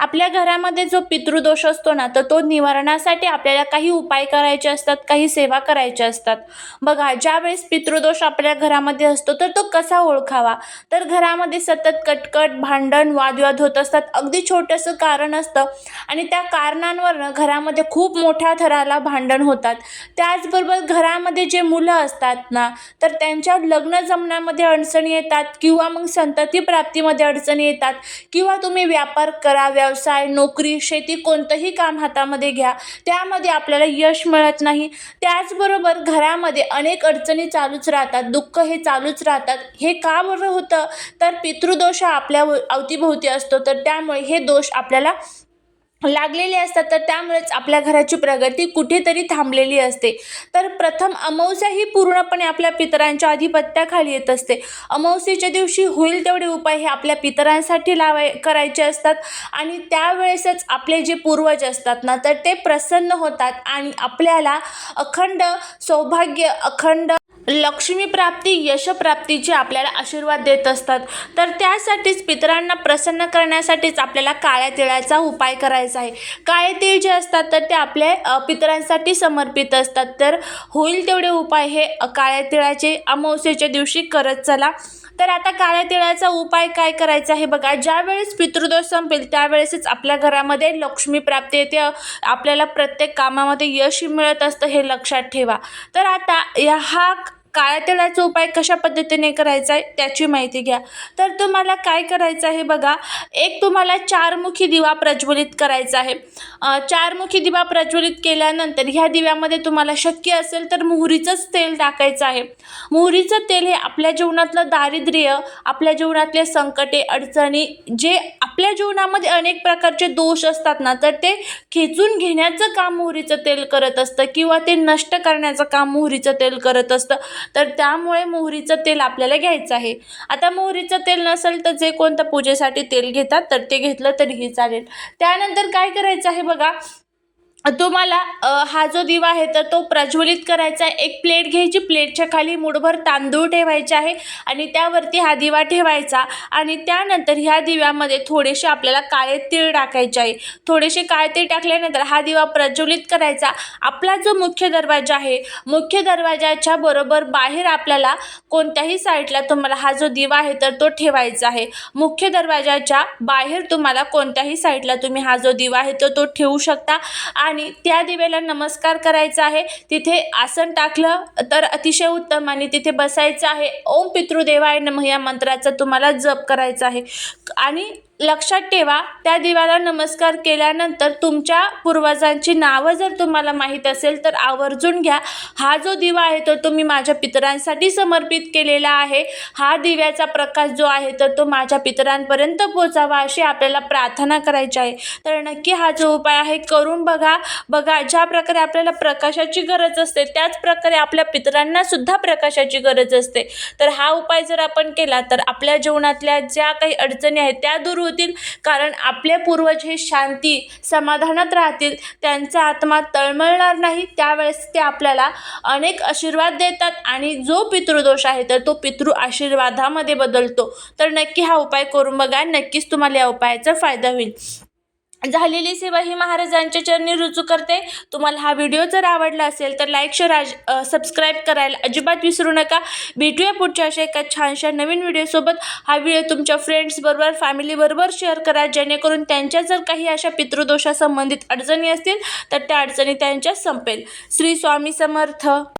आपल्या घरामध्ये जो पितृदोष असतो ना तर तो निवारणासाठी आपल्याला काही उपाय करायचे असतात काही सेवा करायच्या असतात. बघा ज्यावेळेस पितृदोष आपल्या घरामध्ये असतो तर तो कसा ओळखावा? तर घरामध्ये सतत कटकट भांडण वादविवाद होत असतात. अगदी छोटंसं कारण असतं. आणि त्या कारणांवरनं घरामध्ये खूप मोठ्या थराला भांडण होतात. त्याचबरोबर घरामध्ये जे मुलं असतात ना तर त्यांच्या लग्न जमण्यामध्ये अडचणी येतात किंवा मग संतती प्राप्तीमध्ये अडचणी येतात किंवा तुम्ही व्यापार करा व्यवसाय नोकरी शेती कोणतंही काम हातामध्ये घ्या. त्यामध्ये आपल्याला यश मिळत नाही. त्याचबरोबर घरामध्ये अनेक अडचणी चालूच राहतात दुःख हे चालूच राहतात. हे का बरं होतं? तर पितृदोष हा आपल्या अवतीभोवती असतो. तर त्यामुळे हे दोष आपल्याला लागलेले असतात तर त्यामुळेच आपल्या घराची प्रगती कुठेतरी थांबलेली असते. तर प्रथम अमावस्या ही पूर्णपणे आपल्या पितरांच्या आधिपत्याखाली येत असते. अमावस्येच्या दिवशी होईल तेवढे उपाय हे आपल्या पितरांसाठी लावाय करायचे असतात आणि त्यावेळेसच आपले जे पूर्वज असतात ना तर ते प्रसन्न होतात आणि आपल्याला अखंड सौभाग्य अखंड लक्ष्मी प्राप्ती यशप्राप्तीचे आपल्याला आशीर्वाद देत असतात. तर त्यासाठीच पितरांना प्रसन्न करण्यासाठीच आपल्याला काळ्या तिळाचा उपाय करायचा आहे. काळे तिळ जे असतात तर ते आपल्या पितरांसाठी समर्पित असतात. तर होईल तेवढे उपाय हे काळ्या तिळाचे अमावस्येच्या दिवशी करत चला. तर आता काळ्या तिळाचा उपाय काय करायचा आहे बघा. ज्यावेळेस पितृदोष संपेल त्यावेळेसच आपल्या घरामध्ये लक्ष्मी प्राप्ती येते. आपल्याला प्रत्येक कामामध्ये यश मिळत असतं हे लक्षात ठेवा. तर आता या हा काळ्या तेलाचा उपाय कशा पद्धतीने करायचा आहे त्याची माहिती घ्या. तर तुम्हाला काय करायचं आहे बघा एक तुम्हाला चारमुखी दिवा प्रज्वलित करायचा आहे. चारमुखी दिवा प्रज्वलित केल्यानंतर ह्या दिव्यामध्ये तुम्हाला शक्य असेल तर मोहरीचंच तेल टाकायचं आहे. मोहरीचं तेल हे आपल्या जीवनातलं दारिद्र्य आपल्या जीवनातले संकटे अडचणी जे आपल्या जीवनामध्ये अनेक प्रकारचे दोष असतात ना तर ते खेचून घेण्याचं काम मोहरीचं तेल करत असतं किंवा ते नष्ट करण्याचं काम मोहरीचं तेल करत असतं. तर त्यामुळे मोहरीचं तेल आपल्याला घ्यायचं आहे. आता मोहरीचं तेल नसेल तर जे कोणतं पूजेसाठी तेल घेतात तर ते घेतलं तरीही चालेल. त्यानंतर काय करायचं आहे बघा तुम्हाला हा जो दिवा आहे तर तो प्रज्वलित करायचा आहे. एक प्लेट घ्यायची प्लेटच्या खाली मुठभर तांदूळ ठेवायचे आहे आणि त्यावरती हा दिवा ठेवायचा आणि त्यानंतर ह्या दिव्यामध्ये थोडेसे आपल्याला काळे तीळ टाकायचे आहे. थोडेसे काळे तीळ टाकल्यानंतर हा दिवा प्रज्वलित करायचा. आपला जो मुख्य दरवाजा आहे मुख्य दरवाजाच्या बरोबर बाहेर आपल्याला कोणत्याही साईडला तुम्हाला हा जो दिवा आहे तर तो ठेवायचा आहे. मुख्य दरवाजाच्या बाहेर तुम्हाला कोणत्याही साईडला तुम्ही हा जो दिवा आहे तर तो ठेवू शकता. आणि त्या दिव्याला नमस्कार करायचा आहे. तिथे आसन टाकलं तर अतिशय उत्तम आणि तिथे बसायचं आहे. ओम पितृदेवाय नम या मंत्राचा तुम्हाला जप करायचा आहे. आणि लक्षात ठेवा त्या दिव्याला नमस्कार केल्यानंतर तुमच्या पूर्वजांची नावं जर तुम्हाला माहीत असेल तर आवर्जून घ्या. हा जो दिवा आहे तो तुम्ही माझ्या पितरांसाठी समर्पित केलेला आहे. हा दिव्याचा प्रकाश जो आहे तर तो माझ्या पितरांपर्यंत पोचावा अशी आपल्याला प्रार्थना करायची आहे. तर नक्की हा जो उपाय आहे करून बघा. बघा ज्या प्रकारे आपल्याला प्रकाशाची गरज असते त्याच प्रकारे आपल्या पितरांना सुद्धा प्रकाशाची गरज असते. तर हा उपाय जर आपण केला तर आपल्या जीवनातल्या ज्या काही अडचणी आहेत त्या दूर होतील. कारण आपले पूर्वज हे शांती समाधानात राहतील. त्यांचा आत्मा तळमळणार नाही. त्यावेळेस ते आपल्याला अनेक आशीर्वाद देतात आणि जो पितृदोष आहे तर तो पितृ आशीर्वादामध्ये बदलतो. तर नक्की हा उपाय करून बघा. नक्कीच तुम्हाला या उपायाचा फायदा होईल. झालेली सेवा ही महाराजांच्या चरणी रुजू करते. तुम्हाला हा व्हिडिओ जर आवडला असेल तर लाईक शेअर आज सबस्क्राईब करायला अजिबात विसरू नका. भेटूया पुढच्या अशा एका छानशा नवीन व्हिडिओसोबत हा व्हिडिओ तुमच्या फ्रेंड्सबरोबर फॅमिलीबरोबर शेअर करा. जेणेकरून त्यांच्या जर काही अशा पितृदोषासंबंधित अडचणी असतील तर त्या अडचणी त्यांच्या संपेल. श्री स्वामी समर्थ.